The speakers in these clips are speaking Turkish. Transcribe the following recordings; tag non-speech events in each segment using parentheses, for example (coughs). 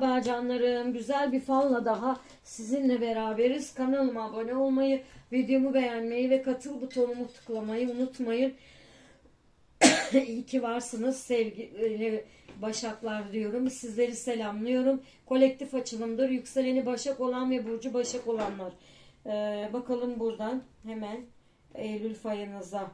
Merhaba canlarım. Güzel bir falla daha sizinle beraberiz. Kanalıma abone olmayı, videomu beğenmeyi ve katıl butonumu tıklamayı unutmayın. (coughs) İyi ki varsınız sevgili Başaklar diyorum. Sizleri selamlıyorum. Kolektif açılımdır. Yükseleni Başak olan ve Burcu Başak olanlar. Ee, bakalım buradan hemen Eylül fayınıza.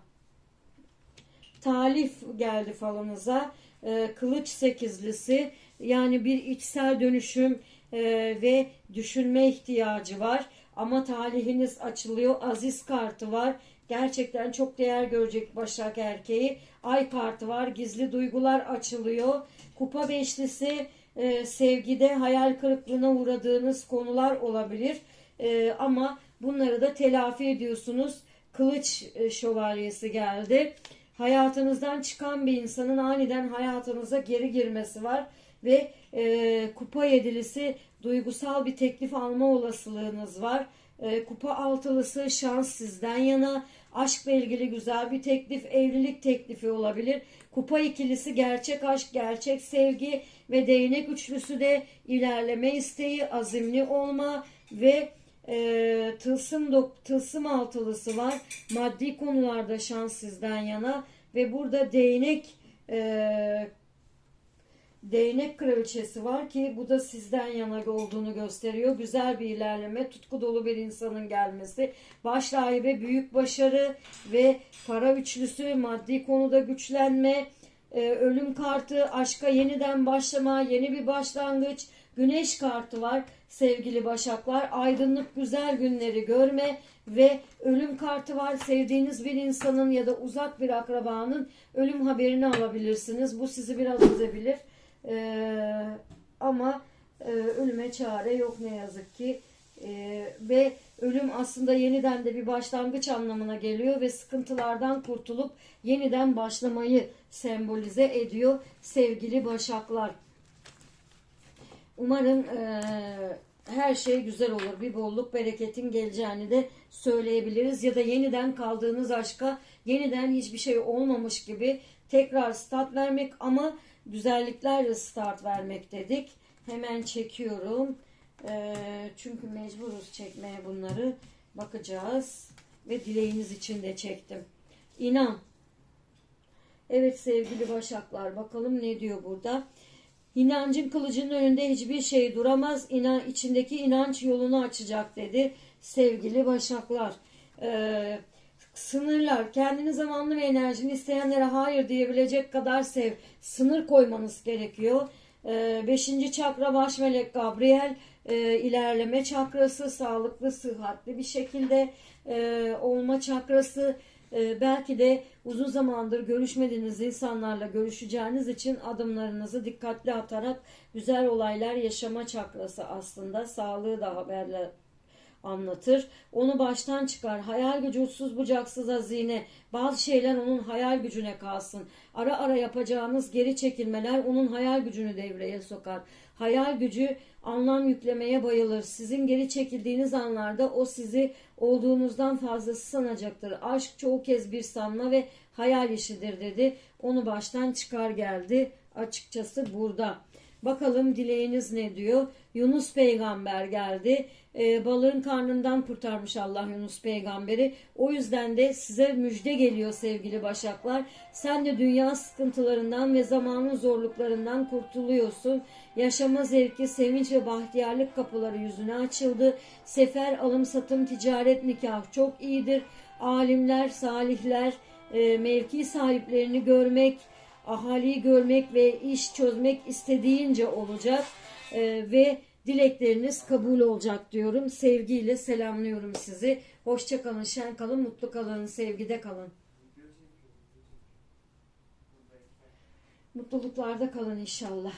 Talif geldi falınıza. Ee, kılıç sekizlisi yani bir içsel dönüşüm e, ve düşünme ihtiyacı var. Ama talihiniz açılıyor. Aziz kartı var. Gerçekten çok değer görecek Başak erkeği. Ay kartı var. Gizli duygular açılıyor. Kupa beşlisi e, sevgide hayal kırıklığına uğradığınız konular olabilir. E, ama bunları da telafi ediyorsunuz. Kılıç e, şövalyesi geldi. Hayatınızdan çıkan bir insanın aniden hayatınıza geri girmesi var ve e, kupa yedilisi duygusal bir teklif alma olasılığınız var. E, kupa altılısı şans sizden yana. Aşkla ilgili güzel bir teklif, evlilik teklifi olabilir. Kupa ikilisi gerçek aşk, gerçek sevgi ve değnek üçlüsü de ilerleme isteği, azimli olma ve e, tılsım, dok- tılsım altılısı var. Maddi konularda şans sizden yana ve burada değnek e, değnek kraliçesi var ki bu da sizden yana olduğunu gösteriyor. Güzel bir ilerleme, tutku dolu bir insanın gelmesi, baş rahibe büyük başarı ve para üçlüsü, maddi konuda güçlenme, e, ölüm kartı, aşka yeniden başlama, yeni bir başlangıç, güneş kartı var sevgili başaklar. Aydınlık güzel günleri görme ve ölüm kartı var. Sevdiğiniz bir insanın ya da uzak bir akrabanın ölüm haberini alabilirsiniz. Bu sizi biraz üzebilir. Ee, ama e, ölüme çare yok ne yazık ki. Ee, ve ölüm aslında yeniden de bir başlangıç anlamına geliyor ve sıkıntılardan kurtulup yeniden başlamayı sembolize ediyor sevgili başaklar. Umarım e, her şey güzel olur. Bir bolluk bereketin geleceğini de söyleyebiliriz. Ya da yeniden kaldığınız aşka yeniden hiçbir şey olmamış gibi tekrar start vermek ama güzelliklerle start vermek dedik. Hemen çekiyorum. E, çünkü mecburuz çekmeye bunları. Bakacağız. Ve dileğiniz için de çektim. İnan. Evet sevgili başaklar bakalım ne diyor burada. İnancın kılıcının önünde hiçbir şey duramaz. İnan, içindeki inanç yolunu açacak dedi sevgili başaklar. Ee, sınırlar. Kendini zamanlı ve enerjini isteyenlere hayır diyebilecek kadar sev. Sınır koymanız gerekiyor. Ee, beşinci çakra baş melek Gabriel e, ilerleme çakrası sağlıklı sıhhatli bir şekilde e, olma çakrası e, belki de uzun zamandır görüşmediğiniz insanlarla görüşeceğiniz için adımlarınızı dikkatli atarak güzel olaylar yaşama çakrası aslında sağlığı da haberle anlatır. Onu baştan çıkar. Hayal gücü uçsuz bucaksız hazine. Bazı şeyler onun hayal gücüne kalsın. Ara ara yapacağınız geri çekilmeler onun hayal gücünü devreye sokar. Hayal gücü anlam yüklemeye bayılır. Sizin geri çekildiğiniz anlarda o sizi olduğunuzdan fazlası sanacaktır. Aşk çoğu kez bir sanma ve hayal işidir dedi. Onu baştan çıkar geldi. Açıkçası burada. Bakalım dileğiniz ne diyor? Yunus peygamber geldi. Ee, balığın karnından kurtarmış Allah Yunus peygamberi. O yüzden de size müjde geliyor sevgili başaklar. Sen de dünya sıkıntılarından ve zamanın zorluklarından kurtuluyorsun. Yaşama zevki, sevinç ve bahtiyarlık kapıları yüzüne açıldı. Sefer, alım, satım, ticaret, nikah çok iyidir. Alimler, salihler, e, mevki sahiplerini görmek, ahaliyi görmek ve iş çözmek istediğince olacak Ee, ve dilekleriniz kabul olacak diyorum. Sevgiyle selamlıyorum sizi. Hoşça kalın, şen kalın, mutlu kalın, sevgide kalın. Mutluluklarda kalın inşallah.